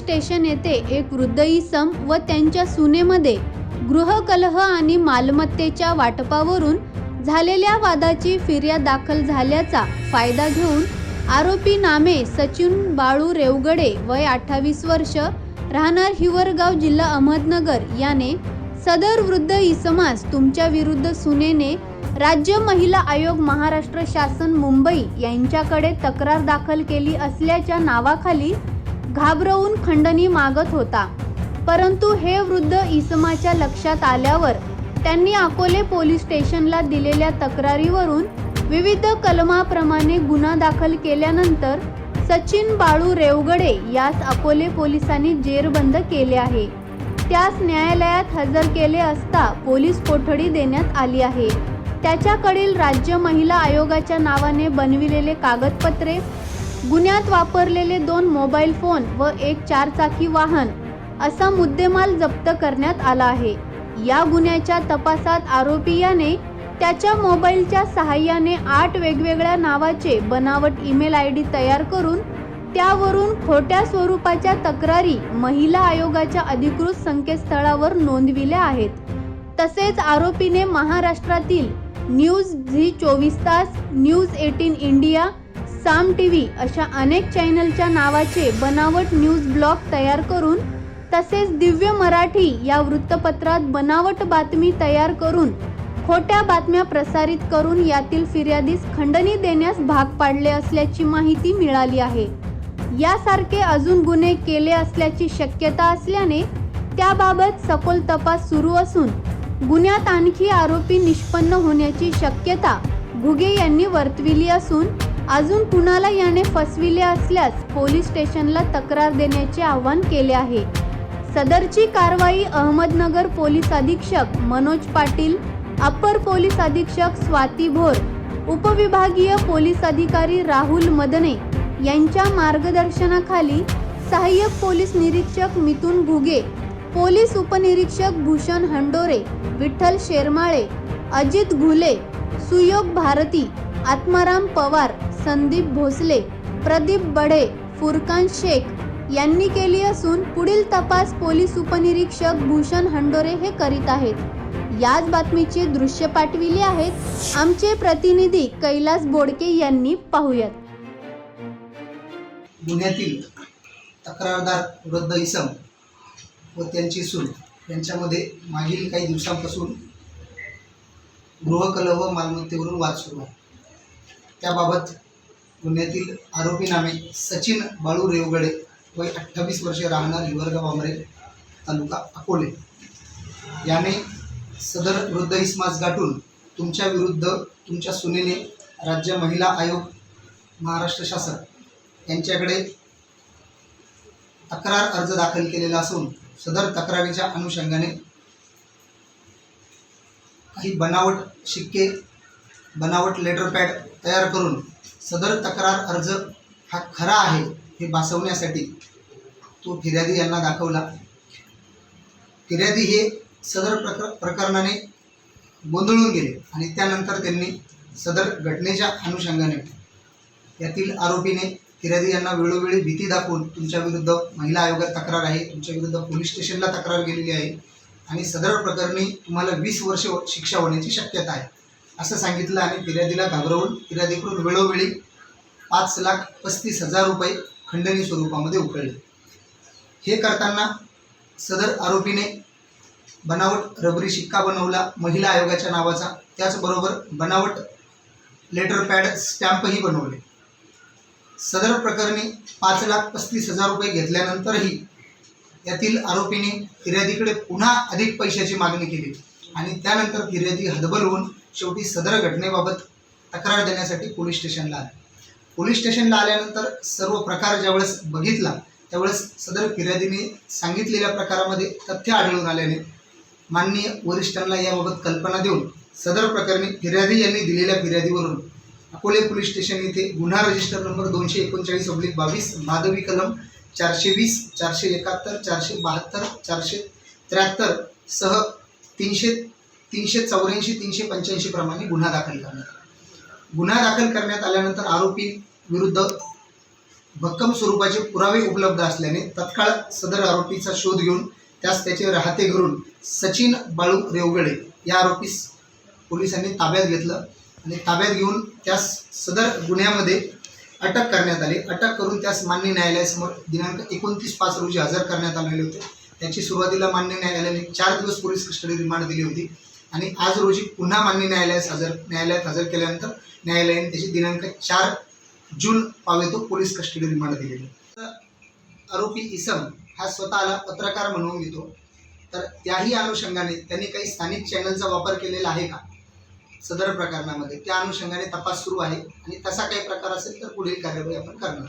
Police station येथे एक वृद्ध इसम व त्यांच्या सुनेमध्ये गृहकलह आणि मालमत्तेच्या वाटपावरून झालेल्या वादाची फिर्याद दाखल झाल्याचा फायदा घेऊन आरोपी नामे सचिन बाळू रेवगडे वय अठ्ठावीस वर्ष राहणार हिवरगाव जिल्हा अहमदनगर याने सदर वृद्ध इसमास तुमच्या विरुद्ध सुनेने राज्य महिला आयोग महाराष्ट्र शासन मुंबई यांच्याकडे तक्रार दाखल केली असल्याच्या नावाखाली घाबरवून खंडणी मागत होता. परंतु हे वृद्ध इसमाच्या लक्षात आल्यावर त्यांनी अकोले पोलीस स्टेशनला दिलेल्या तक्रारीवरून विविध कलमाप्रमाणे गुन्हा दाखल केल्यानंतर सचिन बाळू रेवगडे यास अकोले पोलिसांनी जेरबंद केले आहे. त्यास न्यायालयात हजर केले असता पोलीस कोठडी देण्यात आली आहे. त्याच्याकडील राज्य महिला आयोगाच्या नावाने बनविलेले कागदपत्रे गुन्ह्यात वापरलेले दोन मोबाईल फोन व एक चारचाकी वाहन असा मुद्देमाल जप्त करण्यात आला आहे. या गुन्ह्याच्या तपासात आरोपी याने त्याच्या मोबाईलच्या सहाय्याने आठ वेगवेगळ्या नावाचे बनावट ईमेल आय डी तयार करून त्यावरून खोट्या स्वरूपाच्या तक्रारी महिला आयोगाच्या अधिकृत संकेतस्थळावर नोंदविल्या आहेत. तसेच आरोपीने महाराष्ट्रातील न्यूज झी चोवीस तास news eighteen India Saam T V अशा अनेक चॅनलच्या नावाचे बनावट न्यूज ब्लॉग तयार करून तसेच दिव्य मराठी या वृत्तपत्रात बनावट बातमी तयार करून खोट्या बातम्या प्रसारित करून यातील फिर्यादीस खंडणी देण्यास भाग पाडले असल्याची माहिती मिळाली आहे. यासारखे अजून गुन्हे केले असल्याची शक्यता असल्याने त्याबाबत सखोल तपास सुरू असून गुन्ह्यात आणखी आरोपी निष्पन्न होण्याची शक्यता घुगे यांनी वर्तविली असून अजून कुणाला याने फसविले असल्यास पोलीस स्टेशनला तक्रार देण्याचे आवाहन केले आहे. सदरची कारवाई अहमदनगर पोलीस अधीक्षक मनोज पाटील अप्पर पोलीस अधीक्षक स्वाती भोर उपविभागीय पोलीस अधिकारी राहुल मदने यांच्या मार्गदर्शनाखाली सहाय्यक पोलीस निरीक्षक मिथुन घुगे पोलीस उपनिरीक्षक भूषण हंडोरे विठ्ठल शेरमाळे अजित घुले सुयोग भारती आत्माराम पवार संदीप भोसले प्रदीप बढे फुरकान शेख यांनी केली असून पुढील तपास पोलीस उपनिरीक्षक भूषण हंडोरे हे करीत आहेत. याच बातमीचे दृश्य पाठविले आहेत आमचे प्रतिनिधी कैलास बोडके यांनी पाहुयात. गुन्ह्यातील तक्रारदार वृद्ध इसम व त्यांची सून यांच्यामध्ये मागील काही दिवसांपासून गृहकल व मालमत्तेवरून वाद सुरू आहे. त्याबाबत गुन्ह्यातील आरोपी नामे सचिन बाळू रेवगडे वय अठ्ठावीस वर्षे राहणार हिवरगाव आमरे तालुका अकोले. याने सदर वृद्ध इसमास गाठून तुमच्या विरुद्ध तुमच्या सुनेने राज्य महिला आयोग महाराष्ट्र शासन यांच्याकडे तक्रार अर्ज दाखल केलेला असून सदर तक्रारीच्या अनुषंगाने काही बनावट शिक्के बनावट लेटर पॅड तयार करून सदर तक्रार अर्ज हा खरा आहे हे भासवण्यासाठी तो फिर्यादी यांना दाखवला. फिर्यादी हे सदर प्रकर प्रकरणाने गोंधळून गेले आणि त्यानंतर त्यांनी सदर घटनेच्या अनुषंगाने यातील आरोपीने फिर्यादी यांना वेळोवेळी भीती दाखवून तुमच्या विरुद्ध महिला आयोगात तक्रार आहे तुमच्या विरुद्ध पोलीस स्टेशनला तक्रार गेलेली आहे आणि सदर प्रकरणी तुम्हाला वीस वर्ष शिक्षा होण्याची शक्यता आहे. असं सांगितलं आणि फिर्यादीला घाबरवून फिर्यादीकडून वेळोवेळी पाच लाख पस्तीस हजार रुपये खंडणी स्वरूपामध्ये उकळले. हे करताना सदर आरोपीने बनावट रबरी शिक्का बनवला महिला आयोगाच्या नावाचा. त्याचबरोबर बनावट लेटर पॅड स्टॅम्पही बनवले. सदर प्रकरणी पाच लाख पस्तीस हजार रुपये घेतल्यानंतरही यातील आरोपीने फिर्यादीकडे पुन्हा अधिक पैशाची मागणी केली आणि त्यानंतर फिर्यादी हदबल होऊन शेवटी सदर घटनेबाबत तक्रार देण्यासाठी पोलीस स्टेशनला आले. पोलीस स्टेशनला आल्यानंतर सर्व प्रकार ज्यावेळेस बघितला त्यावेळेस सदर फिर्यादीने सांगितलेल्या प्रकारामध्ये तथ्य आढळून आल्याने माननीय वरिष्ठांना याबाबत कल्पना देऊन सदर प्रकरणी फिर्यादी यांनी दिलेल्या फिर्यादीवरून अकोले पोलीस स्टेशन येथे गुन्हा रजिस्टर नंबर दोनशे एकोणचाळीस अब्लिक बावीस माधवी कलम चारशे वीस चारशे एकाहत्तर चारशे बहात्तर चारशे त्र्याहत्तर सह तीनशे तीनशे चौऱ्याऐंशी तीनशे पंच्याऐंशी प्रमाणे गुन्हा दाखल करण्यात आला. गुन्हा दाखल करण्यात आल्यानंतर आरोपी विरुद्ध भक्कम स्वरूपाचे पुरावे उपलब्ध असल्याने तत्काळ सदर आरोपीचा शोध घेऊन त्यास त्याचे राहते घरून सचिन बाळू रेवगडे या आरोपीस पोलिसांनी ताब्यात घेतलं आणि ताब्यात घेऊन त्यास सदर गुन्ह्यामध्ये अटक करण्यात आली. अटक करून त्यास मान्य न्यायालयासमोर दिनांक एकोणतीस पाच रोजी हजर करण्यात आलेले होते. त्याची सुरुवातीला मान्य न्यायालयाने चार दिवस पोलीस कस्टडी रिमांड दिली होती. आणि आज रोजी पुन्हा मान्य न्यायालयास हजर न्यायालयात हजर केल्यानंतर न्यायालयाने त्याची दिनांक चार जून पावेतो पोलीस कस्टडी रिमांड दिलेली. तर आरोपी इसम हा स्वतःला पत्रकार म्हणून घेतो. तर त्याही अनुषंगाने त्यांनी काही स्थानिक चॅनलचा वापर केलेला आहे का? सदर प्रकरणामध्ये त्या अनुषंगाने तपास सुरू आहे आणि तसा काही प्रकार असेल तर पुढील कार्यवाही आपण करणार